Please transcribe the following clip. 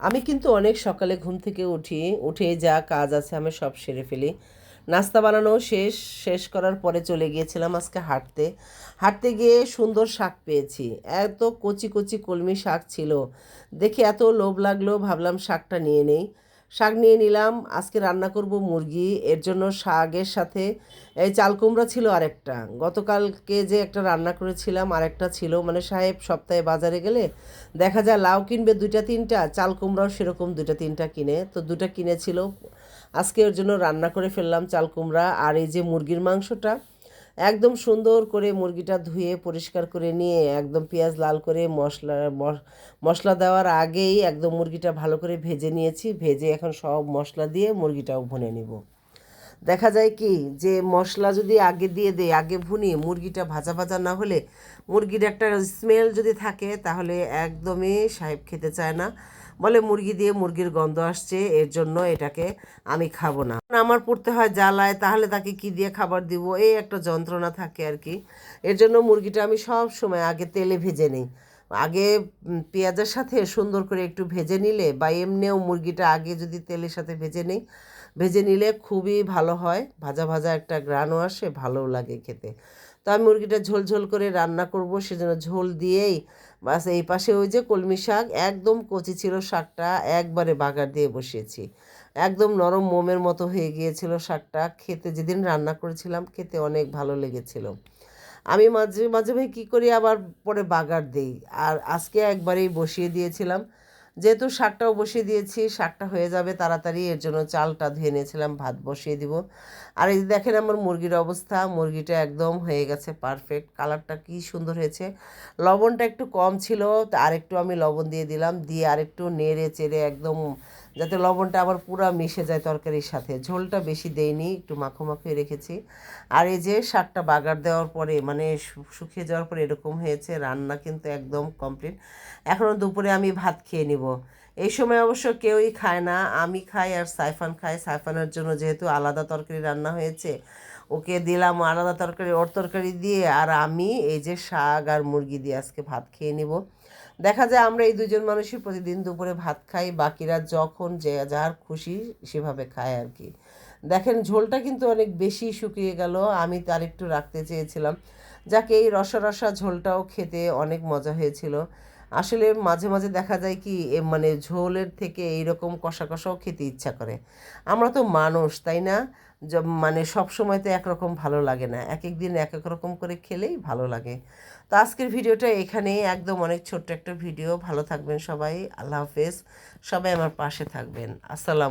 আমি কিন্তু অনেক সকালে ঘুম থেকে উঠি, উঠে যা কাজ আছে আমি সব সেরে ফেলি। নাস্তা বানানো শেষ শেষ করার পরে চলে গিয়েছিলাম আজকে হাঁটতে। হাঁটতে গিয়ে সুন্দর শাক পেয়েছি। এত কচি কচি কলমি শাক ছিল। দেখে এত লোভ লাগল, ভাবলাম শাকটা নিয়ে নেই। শাক নিয়ে নিলাম, আজকে রান্না করব মুরগি, এর জন্য শাকের সাথে, এই চাল কুমড়া ছিল আরেকটা। গতকালকে যে একটা রান্না করেছিলাম, আরেকটা ছিল। মানে সাহেব সপ্তাহে বাজারে গেলে দেখা যায় লাউ কিনবে দুইটা, তিনটা, চাল কুমড়াও সেরকম দুইটা, তিনটা কিনে। তো দুটা কিনেছিল। আজকে ওর জন্য রান্না করে ফেললাম চাল কুমড়া। আর এই যে মুরগির মাংসটা একদম সুন্দর করে মুরগিটা ধুয়ে পরিষ্কার করে নিয়ে একদম পেঁয়াজ লাল করে মশলা, মশ- মশলা দেওয়ার আগেই একদম মুরগিটা ভালো করে ভেজে নিয়েছি। ভেজে এখন সব মশলা দিয়ে মুরগিটাও ভুনে নিব। দেখা যায় কি যে মশলা যদি আগে দিয়ে দেয় আগে ভুনি, মুরগিটা ভাজা ভাজা না হলে মুরগির একটা স্মেল যদি থাকে তাহলে একদমই সাহেব খেতে চায় না। বলে মুরগি দিয়ে মুরগির গন্ধ আসছে, এর জন্য এটাকে আমি খাব না। আমার পড়তে হয় জ্বালায়, তাহলে তাকে কি দিয়ে খাবার দিব? এই একটা যন্ত্রণা থাকে আর কি। এর জন্য মুরগিটা আমি সব সময় আগে তেলে ভেজে নিই। আগে পেঁয়াজের সাথে সুন্দর করে একটু ভেজে নিলে, বা এমনিও মুরগিটা আগে যদি তেলের সাথে ভেজে নিই, ভেজে নিলে খুবই ভালো হয়। ভাজা ভাজা একটা গ্রানও আসে, ভালোও লাগে খেতে। তো আমি মুরগিটা ঝোল ঝোল করে রান্না করব, সেজন্য ঝোল দিয়েই বাস এই পাশে ওই যে কলমি শাক, একদম কচি ছিল শাকটা, একবারে বাগার দিয়ে বসিয়েছি। একদম নরম মোমের মতো হয়ে গিয়েছিল শাকটা, খেতে যেদিন রান্না করেছিলাম, খেতে অনেক ভালো লেগেছিল। আমি মাঝে মাঝে ভাই কী করি, আবার পরে বাগার দেই। আর আজকে একবারেই বসিয়ে দিয়েছিলাম। যেহেতু শাকটাও বসিয়ে দিয়েছি, শাকটা হয়ে যাবে তাড়াতাড়ি, এর জন্য চালটা ধুয়ে নিয়েছিলাম, ভাত বসিয়ে দিব। আর এই দেখেন আমার মুরগির অবস্থা, মুরগিটা একদম হয়ে গেছে পারফেক্ট কালারটা কি সুন্দর হয়েছে। লবণটা একটু কম ছিল আর একটু আমি লবণ দিয়ে দিলাম, দিয়ে আর একটু নেড়ে চেড়ে একদম যাতে লবণটা আবার পুরো মিশে যায় তরকারির সাথে। ঝোলটা বেশি দেইনি, একটু মাখো মাখিয়ে রেখেছি। আর এই যে শাকটা বাগার দেওয়ার পরে মানে শুকিয়ে যাওয়ার পরে এরকম হয়েছে, রান্না কিন্তু একদম কমপ্লিট এখনও দুপুরে আমি ভাত খেয়ে নিব। এই সময় অবশ্য কেউই খায় না, আমি খাই আর সাইফান খাই সাইফানের জন্য যেহেতু আলাদা তরকারি রান্না হয়েছে, ওকে দিলাম আলাদা তরকারি, ওর তরকারি দিয়ে। আর আমি এই যে শাক আর মুরগি দিয়ে আজকে ভাত খেয়ে নিব। দেখা যায় আমরা এই দুজন মানুষই প্রতিদিন দুপুরে ভাত খাই, বাকিরা যখন যে যার খুশি সেভাবে খায় আর কি। দেখেন, ঝোলটা কিন্তু অনেক বেশি শুকিয়ে গেল। আমি তার একটু রাখতে চেয়েছিলাম। যাকে, এই রসা রসা ঝোলটাও খেতে অনেক মজা হয়েছিল। আসলে মাঝে মাঝে দেখা যায় কি মানে ঝোলের থেকে এইরকম কষা কষাও খেতে ইচ্ছা করে। আমরা তো মানুষ, তাই না? মানে সব সময় তো একরকম ভালো লাগে না। এক এক দিন এক এক রকম করে খেলেই ভালো লাগে। তো আজকের ভিডিওটা এখানেই, একদম অনেক ছোট্ট একটা ভিডিও। ভালো থাকবেন সবাই। আল্লাহ হাফেজ। সবাই আমার পাশে থাকবেন। আসসালাম।